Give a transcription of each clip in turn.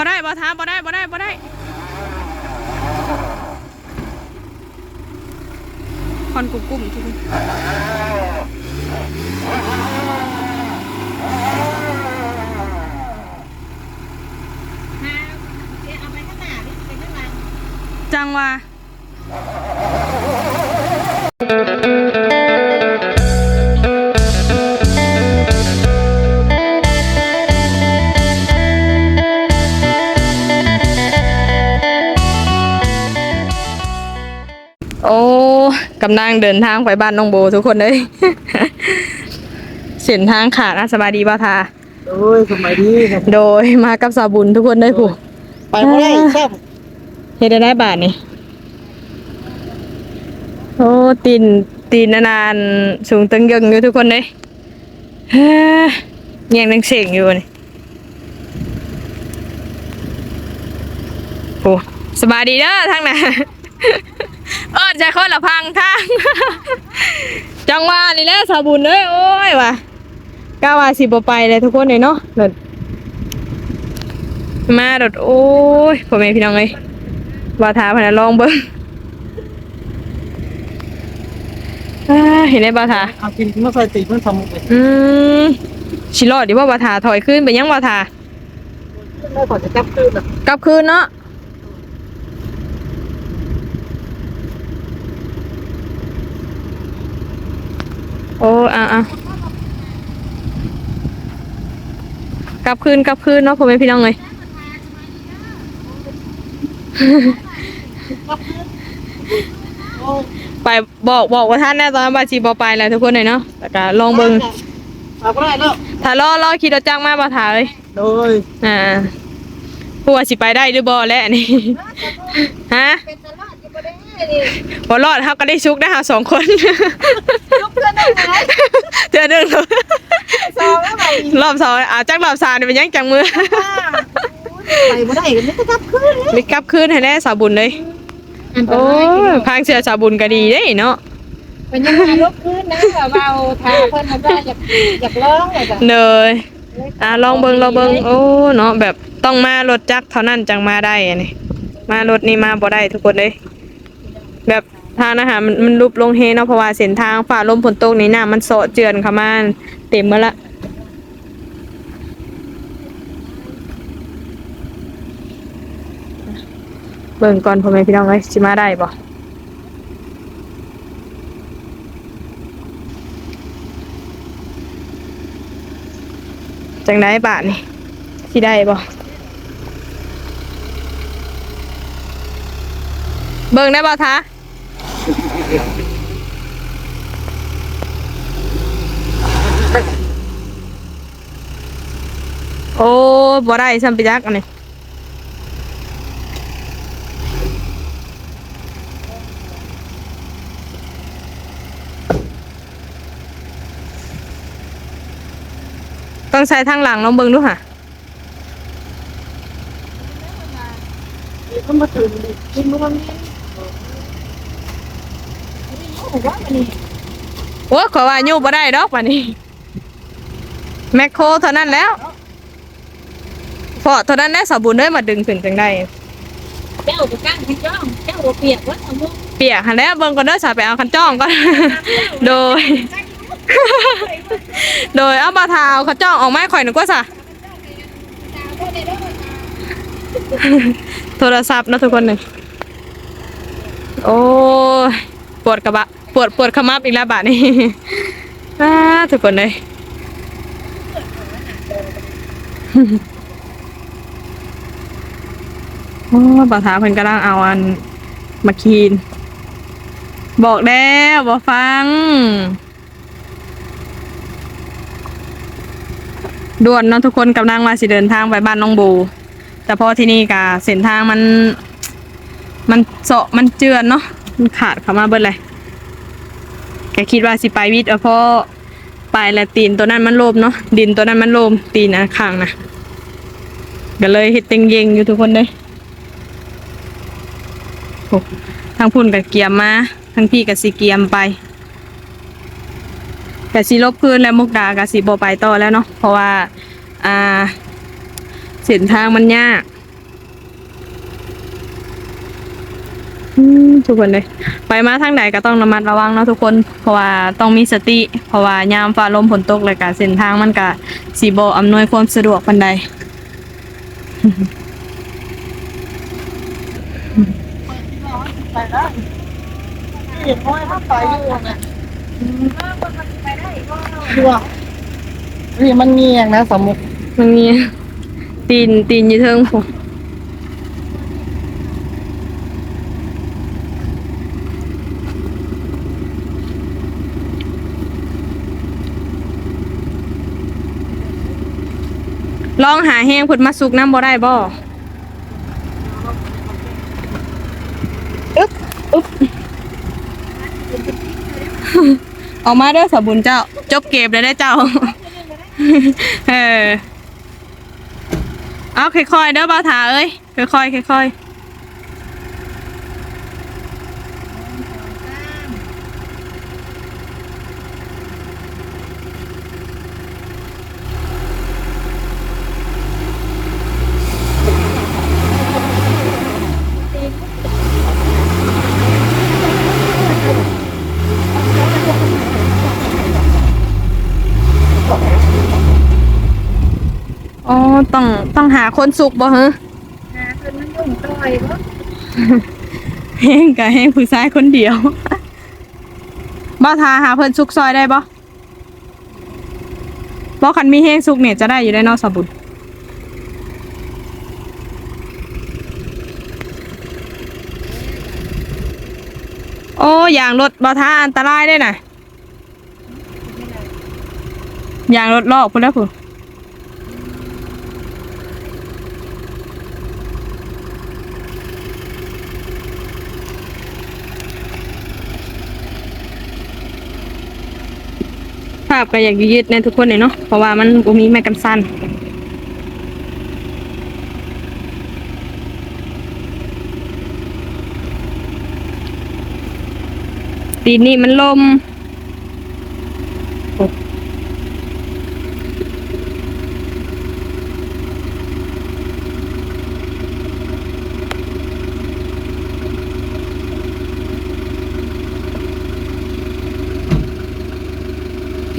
บ่ได้บ่ท้าบ่ได้บ่ได้บ่ได้คอนกุ้มกุ้มทุกคนจังว่า กำลังเดินทางไปบ้านน้องโบทุกคนเลย เส้นทางขาดอาสบายดีบ่ทาโอ้ยสมัยดีครับโดยมากับสาวบุญทุกคนเลยผู้ไปไม่ได้แซ่บเฮ็ดได้ได้บาทนี่โอ้ตีนตีนนานๆสูงตึงยึงอยู่ทุกคนเลยเฮ้ยยังนังเสียงอยู่นี่โอ้สบายดีเด้อทั้งนั้น เออใจคนละพังทาง จังหวะนี่แหละสาวบุญเลยโอ้ยว่ะก้าวว่าสิบ่ไปเลยทุกคนเลยเนาะเดินมาโดดโอ้ยพ่อแม่พี่น้องเอ้ยว่าทาพนันลองเบิ่งอ่าเห็นได้บ่ทาเอากินมาใส่ตีมันทำไปอืมชิรอดดิว่าบ่ทาถอยขึ้นไปยังบ่ทาได้ก่อนจะจับคืนอะกลับคืนเนาะ โอ้อะอะกลับคืนกลับคืนเนาะพ่อแม่พี่น้องเอ้ยโอ้ยไปบอกบอกว่าท่านแน่ตอนนั้นบาจีบอไปแล้วทุกคนเลยเนาะแต่ก็ลองเบิงเอาไม่ได้แล้วถ้ารอรอคิดว่าจ้างมาบ่ถ่าเลยโดยอ่าผู้ว่าสิไปได้หรือบ่แล้วนี่ฮะ บ่ได้นี่บ่รอดเฮาก็ได้ชุกได้หาสองคนลูกเพื่อนได้ไหมเจอหนึ่งซองแล้วไปรอบสองอ่าจักรอบสามนี่เป็นยังจังมือไปบ่ได้กันไม่ต้องกลับคืนเลยมิกลับคืนให้แน่สาวบุญเลยอันตโอ้รายยพางเสือสาวบุญก็ดีเด้เนาะเป็นยังไงลบคืนนะว่าเบาทาเพิ่นมันว่าอยากอยากร้องเลยจ้ะเนยอ่าลองเบิงลองเบิงโอ้เนาะแบบต้องมารถจักรเท่านั้นจังมาได้อันนี้มารถนี่มาบ่ได้ทุกคนเลย แบบทางอาหารมันมันลุบลงเฮเนาะเพราะว่าเส้นทางฝ่าลมฝนตกนี่น้ำมันโซะเจือนเข้ามาเต็มมาละเบิ่งก่อนพ่อแม่พี่น้องเอ้ยสิมาได้บ่จังได้บาทนี่สิได้บ่เบิ่งได้บ่ทะ โอ้บ่ได้ซ้ำไปจักอันนี้ต้องใช้ทางหลังลองเบิ่งดูค่ะก็มาถึงกินมัน ว่ามันนี่โอ้ขอว่าอยู่บ่ได้ดอกป่านนี้แมคโครเท่านั้นแล้วพอเท่านั้นแน่สาวบุญเด้ยมาดึงขึ้นจังได้เจ้าบ่กั้งให้จ้องเจ้าบ่เปียกวัดเอามุกเปียกหันแล้วเบิ่งก่อนเด้อสาวไปเอาคันจ้องก่อน โดย โดยเอาบาทาเอาคันจ้องออกไม้ข่อยหนึกว่าซะโทรศัพท์เนาะทุกคนหนึ่งโอ้ยปวดกระบะ ปวดปวดขมับอีกแล้วบาทนี้อ้าทุกคนเลยโอ้บาทาเพิ่นกำลังเอาอันมาคีน บอกแล้วบ่ฟัง ด่วนเนาะทุกคนกำลังว่าสิเดินทางไปบ้านน้องบูแต่พอที่นี่กะเส้นทางมัน มันเสาะมันเจือนเนาะมันขาดเข้ามาเบิดเลย กคิดว่าสิไปวิทย์เอาเพราะปลายและตีนตัวนั้นมันโลมเนาะดินตัวนั้นมันโลมตีนอันข้างนะก็เลยเฮ็ดเต็งเยงอยู่ทุกคนเลยโอ้ทางพุ่นกับเกียมมาทางพี่กับสีเกียมไปกับสีลบคืนแล้วมุกดากับสีโบไปต่อแล้วเนาะเพราะว่าอ่าเส้นทางมันยาก ทุกคนเลยไปมาทางไหนก็ต้องระมัดระวังเนาะทุกคน เพราะว่าต้องมีสติ เพราะว่ายามฟ้าลมฝนตกเลยกะเส้นทางมันกะสีโบอำนวยความสะดวกปันใดไปได้เห็นน้อยถ้าไปอยู่นะชัวนี่มันเงียงนะสมมุติมันมีตีนตีนอยู่เทิงผม ลองหาแห้งพุดมาสุกน้ำบ่ได้บ่อึ๊บอึ๊บออกมาเด้อสาวบุญเจ้า จบเกมเลยได้อเจ้า เออ เอาค่อยๆเด้อบ่าวถาเอ้ย ค่อยๆค่อยๆ อ๋อต้องต้องหาคนสุกบ่ฮะหาเพิ่นมันยุ่งต่อยบ่แห้งกับแห้งผู้ชายคนเดียวบ่าวทาหาเพิ่นสุกซอยได้บ่บ่คันมีแห้งสุกเนี่ยจะได้อยู่ได้เนอกสาวบุญโอ้ยางรถบ่าวทาอันตรายได้น่ะยางรถลอกพุ่นแล้วพุ่นาพก็อยากยืดในทุกคนเลยเนาะเพราะว่ามันบ่มีแม่กันสั้นตีนนี่มันลม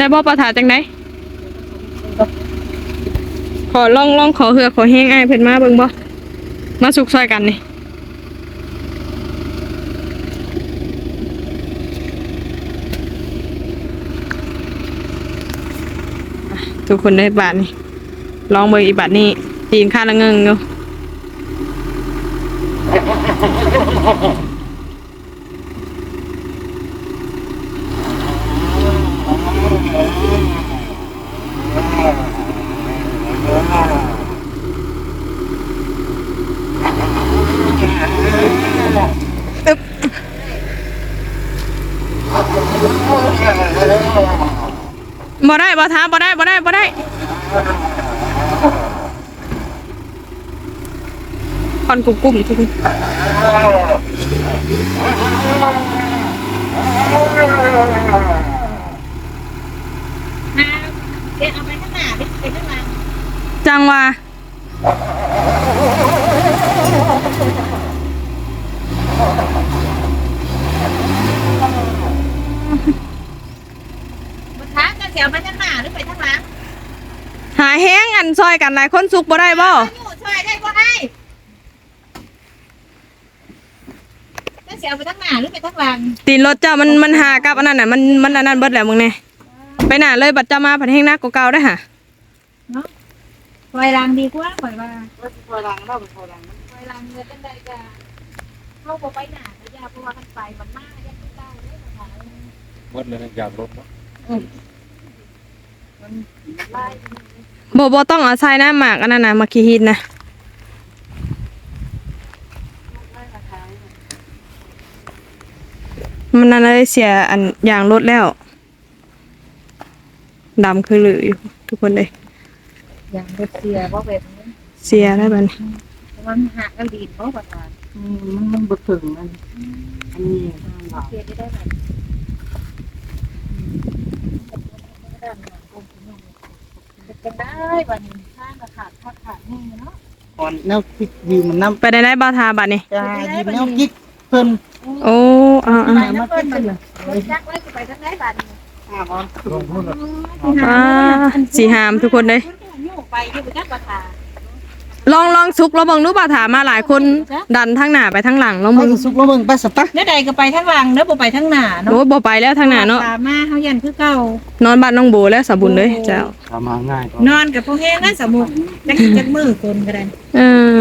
ได้บ่ประถาจังไดขอลองลองขอเหือขอแห้งไอ้เพิ่นมาเบิ่งบ่มาสุกซอยกันนี่ทุกคนได้บาทนี่ลองเบิ่งอีบาทนี่ตีนค่าละเงิงอยู่ บ่ได้บ่ท้าบ่ได้บ่ได้บ่ได้คอนกุ่มกุ่มทุกคนเดี๋ยวเอาไปข้างหน้าไปไปข้างหลังจังว่าบ่ทาก็สิเอาไปข้างหน้าหรือไปข้างหลัง หาแห้งอันซอยกันหลายคนสุกบ่ได้บ่อยู่ช่วยได้บ่ให้ก็สิเอาไปข้างหน้าหรือไปข้างหลังตีนรถเจ้ามันมันหากับอันนั้นน่ะมันมันอันนั้นเบิดแล้วมึงเนี่ยไปหน้าเลยบัดเจ้ามาผัดแห้งหน้าก็เก่าได้อค่ะเนาะปล่อยหลังดีกว่าปล่อยว่าว่าสิคอยหลังเราไปคอยหลังปล่อยหลังเงินจังไดก็เข้าบ่ไปหน้าก็อย่าเพราะว่ามันไปมันมายังคือเก่าเด้อค่ะหมดเลยอยากลดเนาะไล่ บ่บ่ต้องเอาใส่หน้าหมากอันนั้นน่ะมาขี้หินนะมันนั่นเลยเสียอันอย่างรถแล้วดำคือหลืออยู่ทุกคนเลยอย่างบ่เสียบ่แบบนี้เสียได้บัดนี้มันหักกันดีบ่ประทานอืมมันมันบ่ถึงอันอันนี้ทางหลังเสียได้ไหม จะได้วันข้างกระขาดขาดขาดนี่เนาะก่อนแนวคิดยืมมันน้ำไปได้ได้บ่าวทาบัดนี้จะยืมแนวคิดเพิ่นโอ้อ่าไปอ่าน้ำเพิ่นมันรถจักรไว้สิไปทางไหนบัดนี้อ่าบอลลงพุ่นละอ่าสีหามทุกคนเลยอยู่ไปอยู่จักประทา ลองลองซุกแล้วเบังดูบ่าถามมาหลายคนดันทั้งหน้าไปทั้งหลังลองไปมึงสุกแล้วมึงไปสตาร์เนื้อใดก็ไปทางหลังเนื้อบ่ไปทางหน้าเนาะโอ้บ่ไปแล้วทางหน้าเนาะตามมาเฮายันคือเก่า นอนบ้านน้องโบแล้วสาบุญเลยเจ้าทำมาง่ายก็นอนกับพวกแห้งนะสมุกจักจักมือคนก็ได้เออ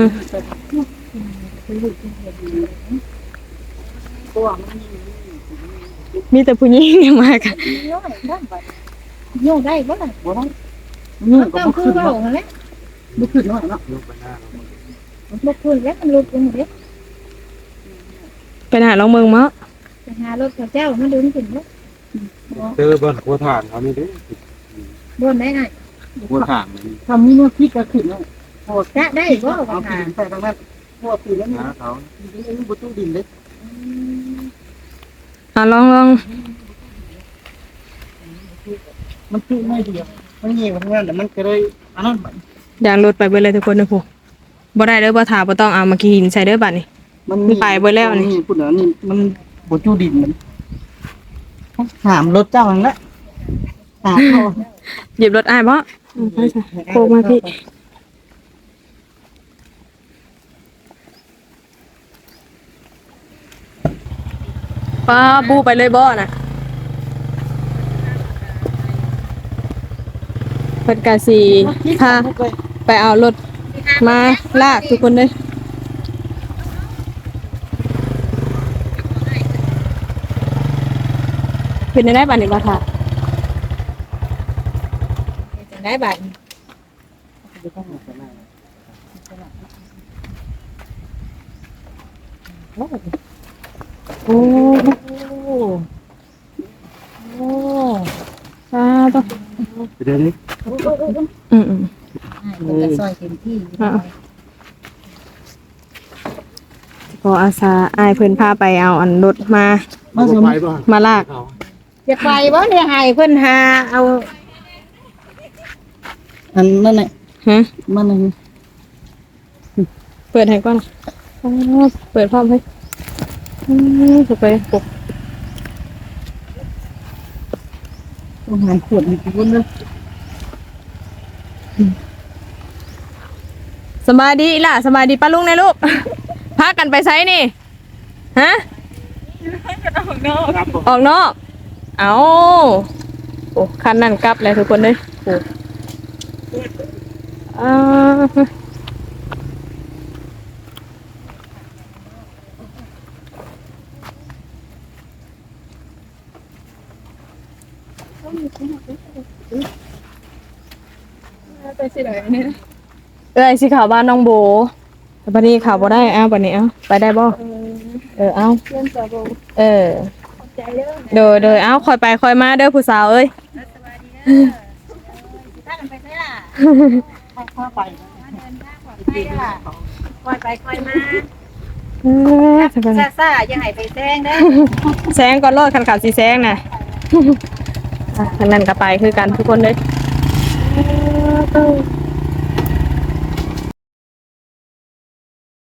มีแต่ผู้หญิงยังมากันโยได้บ่บัดโยได้บ่ล่ะบ่ต้องนี่มันก็ต้องบ่คืขึ้อนเว้าเนาะหั่นแหละ บ่ขึ้นเนาะเนาะยกไปหน้าเราบ่คืนแล้วมันลุกลงเด้ไปหาลองเมืองมะไปหารถเขาเจ้ามาดึงขึ้นเด้เจอเบิ้ลหัวถ่านเขานี่ดิบ่ได้ไงหัวถ่านนี่ทำนี่เนี่ยคิดก็ขึ้นเนาะโอ้จะได้บ่เอาว่าปีหานไปทางนั้นพวกปีนั้นนี่นะเขานี่บ่ตู้ดินเด้อะลองลองมันตู้ไม่เดียวมันเงี้ยทางนั้นแต่มันก็เลยอันนั้นอ ย่างรถไปเบิดเลยทุกคนนะผู้บ่ได้เด้อบ่ถาบ่ต้องเอามากินใส่เด้อบัดนี้ มันไปเบิดแล้วนี่ พูดแล้วนี่มันบ่ตู้ดินมันถามรถเจ้านั่นแหละถามเขาหยิบรถอ้ายบ่อืมไปจ้ะโคกมาพี่ป้าบูไปเลยบ่น่ะเพิ่นก็สิพา ไปเอารถมาลากทุกคนเลยเป็นได้บัดนี้บ่ค่ะจะได้บัดโอ้โอ้ซาต้องเดี๋ยวนี้อืมอืม มันก็ซอยเต็มที่พออาสาอายเพิ่นพาไปเอาอันรถมามาสมไปบ้างมาลากเขาจะไปบ่เนี่ยให้เพิ่นหาเอาอันนั่นแหละฮะ มันนั่นเปิดให้ก่อนอ๋อเปิดพร้อมให้อืมสุดไปปกอาหารขวดมีกี่คนเด้อ สบายดีล่ะสบายดีป้าลุงนะลูกพากันไปไซนี่ฮะออกนอกออกนอกเอาโอ้คันนั่นกลับเลยทุกคนเลยโอ้อ่าเอ้ยสิข่าวบ้านน้องโบแต่บันนี้ข่าวบ่ได้เอาบันนี้เอาไปได้บ่เออเอาเพิ่นจะบ่เออใจเด้อเดยเดยเอาคอยไปคอยมาเด้อผู้สาวเอ้ยสวัสดีเด้อถ้ากันไปไสล่ะถ้าไปมาเดินทางปลอดภัยล่ะคอยไปคอยมาเออสบายซ่าๆอย่าให้ไปแซงเด้อแซงก่อนโลดคันขาดสีแซงน่ะอะอันนั้นก็ไปคือกันทุกคนเลย